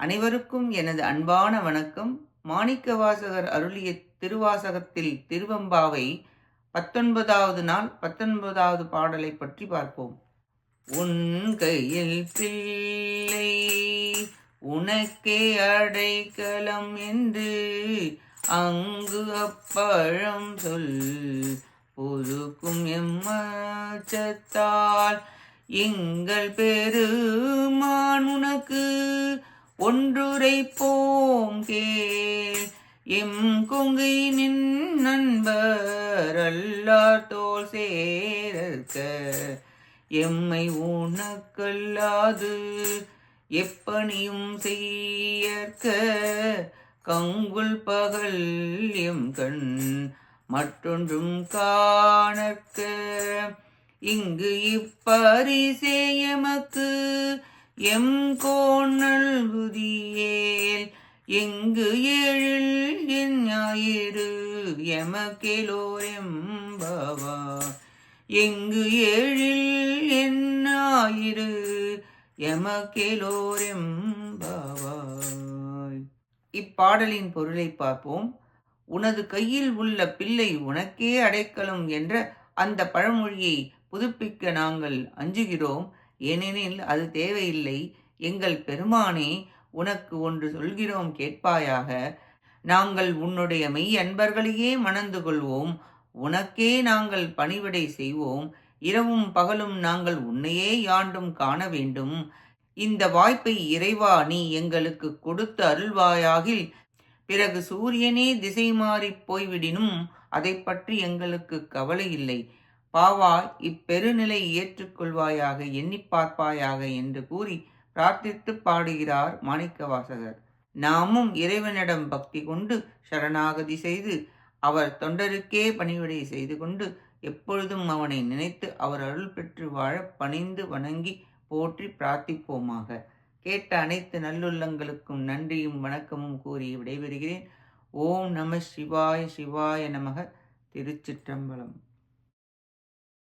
அனைவருக்கும் எனது அன்பான வணக்கம். மாணிக்கவாசகர் அருளிய திருவாசகத்தில் திருவம்பாவை பத்தொன்பதாவது நாள் பத்தொன்பதாவது பாடலை பற்றி பார்ப்போம். உன் கையில் பிள்ளை உனக்கே அடைக்கலம் என்று அங்கு அப்பழம் சொல். பொதுக்கும் எம்மச்சத்தால் எங்கள் பெருமான் உனக்கு ஒன்றுரைப்போம் கேள் எம் குங்கை நின் நண்பர் அல்லார் தோல் எம்மை உனக்கல்லாது எப்பணியும் செய்யற்க. கங்குல் பகல் எம் கண் மற்றொன்றும் காணற்க. இங்கு இப்பரிசே எமக்கு எம் கோணல் புதியேல் எங்கு ஏழில் என் ஞாயிறு எமக்கேலோர் எம்பவா எங்கு ஏழில் என் ஞாயிறு எமக்கேலோர் எம்பவாய் இப்பாடலின் பொருளை பார்ப்போம். உனது கையில் உள்ள பிள்ளை உனக்கே அடைக்கலம் என்ற அந்த பழமொழியை புதுப்பிக்க நாங்கள் அஞ்சுகிறோம். ஏனெனில் அது தேவையில்லை. எங்கள் பெருமானே உனக்கு ஒன்று சொல்கிறோம் கேட்பாயாக. நாங்கள் உன்னுடைய மெய் அன்பர்களையே மணந்து கொள்வோம். உனக்கே நாங்கள் பணிவிடை செய்வோம். இரவும் பகலும் நாங்கள் உன்னையே யாண்டும் காண வேண்டும். இந்த வாய்ப்பை இறைவா நீ எங்களுக்கு கொடுத்து அருள்வாயாகில். பிறகு சூரியனே திசை மாறிப் போய்விடினும் அதை பற்றி எங்களுக்கு கவலை இல்லை. பாவா இப்பெருநிலை ஏற்றுக்கொள்வாயாக எண்ணி பார்ப்பாயாக என்று கூறி பிரார்த்தித்து பாடுகிறார் மாணிக்கவாசகர். நாமும் இறைவனிடம் பக்தி கொண்டு சரணாகதி செய்து அவர் தொண்டருக்கே பணிவிடை செய்து கொண்டு எப்பொழுதும் அவனை நினைத்து அவர் அருள் பெற்று வாழ பணிந்து வணங்கி போற்றி பிரார்த்திப்போமாக. கேட்ட அனைத்து நல்லுள்ளங்களுக்கும் நன்றியும் வணக்கமும் கூறி விடைபெறுகிறேன். ஓம் நம சிவாய சிவாய நமக. திருச்சிற்றம்பலம்.